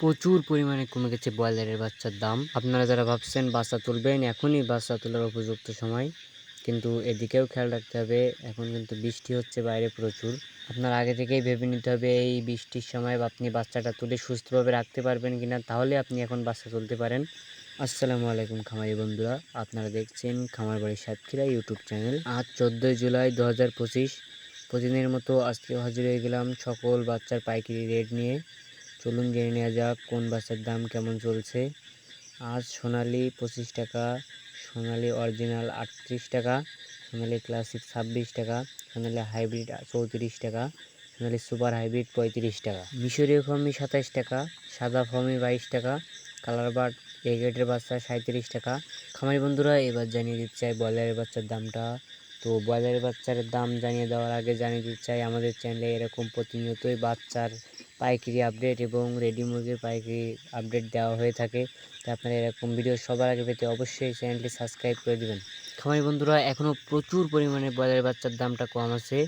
প্রচুর পরিমাণে কমে গেছে ব্রয়লারের বাচ্চার দাম। আপনারা যারা ভাবছেন বাচ্চা তুলবেন, এখনই বাচ্চা তোলার উপযুক্ত সময়। কিন্তু এদিকেও খেয়াল রাখতে হবে, এখন কিন্তু বৃষ্টি হচ্ছে, বাইরে প্রচুর। আপনার আগে থেকেই ভেবে নিতে হবে, এই বৃষ্টির সময় আপনি বাচ্চাটা তুলে সুস্থভাবে রাখতে পারবেন কিনা, তাহলে আপনি এখন বাচ্চা তুলতে পারেন। আসসালামু আলাইকুম খামারি বন্ধুরা, আপনারা দেখছেন খামার বাড়ি সাতক্ষীরা ইউটিউব চ্যানেল। আজ চোদ্দোই জুলাই দু হাজার পঁচিশ, প্রতিদিনের মতো আজকে হাজির হয়ে গেলাম সকল বাচ্চার পাইকারি রেট নিয়ে। চলুন জেনে নেওয়া যাক কোন বাচ্চার দাম কেমন চলছে। আজ সোনালি পঁচিশ টাকা, সোনালি অরিজিনাল আটত্রিশ টাকা, সোনালি ক্লাসিক ছাব্বিশ টাকা, সোনালি হাইব্রিড চৌত্রিশ টাকা, সোনালি সুপার হাইব্রিড পঁয়ত্রিশ টাকা। মিশরীয় ফর্মি সাতাইশ টাকা, সাদা ফর্মি বাইশ টাকা, কালার বার্ড এ গ্রেডের বাচ্চা সাঁত্রিশ টাকা। খামারি বন্ধুরা, এবার জানিয়ে দিতে চাই ব্রয়লারের বাচ্চার দামটা। তো ব্রয়লারের বাচ্চার দাম জানিয়ে দেওয়ার আগে জানিয়ে দিতে চাই আমাদের চ্যানেলে এরকম প্রতিনিয়তই বাচ্চার পাইকারি আপডেট এবং রেডি মুরগির পাইকারি আপডেট দেওয়া হয়ে থাকে। তাই আপনারা এরকম ভিডিও সবার আগে পেতে অবশ্যই চ্যানেলটি সাবস্ক্রাইব করে দিবেন। খামারি বন্ধুরা এখনও প্রচুর পরিমাণে ব্রয়লারের বাচ্চার দামটা কম আছে।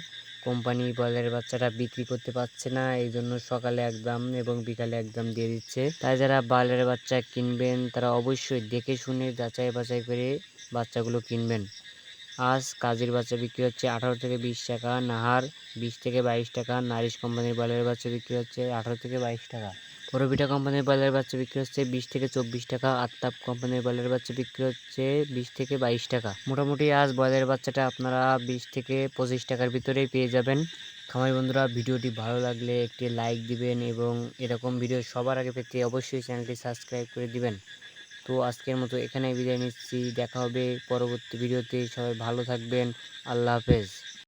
কোম্পানি ব্রয়লারের বাচ্চাটা বিক্রি করতে পারছে না এই জন্য সকালে এক দাম এবং বিকালে এক দাম দিয়ে দিচ্ছে। তাই যারা ব্রয়লারের বাচ্চা কিনবেন, তারা অবশ্যই দেখে শুনে যাচাই বাছাই করে বাচ্চাগুলো কিনবেন। আজ কাজের বাচ্চা বিক্রি হচ্ছে আঠারো থেকে বিশ টাকা, নাহার বিশ থেকে বাইশ টাকা, নারিশ কোম্পানির ব্রয়লারের বাচ্চা বিক্রি হচ্ছে আঠারো থেকে বাইশ টাকা। পরবিটা কোম্পানির ব্রয়লারের বাচ্চা বিক্রি হচ্ছে বিশ থেকে চব্বিশ টাকা আত্তাপ কোম্পানির ব্রয়লারের বাচ্চা বিক্রি হচ্ছে বিশ থেকে বাইশ টাকা। মোটামুটি আজ ব্রয়লারের বাচ্চাটা আপনারা বিশ থেকে পঁচিশ টাকার ভিতরেই পেয়ে যাবেন। খামারি বন্ধুরা, ভিডিওটি ভালো লাগলে একটি লাইক দিবেন এবং এরকম ভিডিও সবার আগে পেতে অবশ্যই চ্যানেলটি সাবস্ক্রাইব করে দিবেন। তো আজকের মতো এখানেই বিদায় নিচ্ছি। দেখা হবে পরবর্তী ভিডিওতে। সবাই ভালো থাকবেন। আল্লাহ হাফেজ।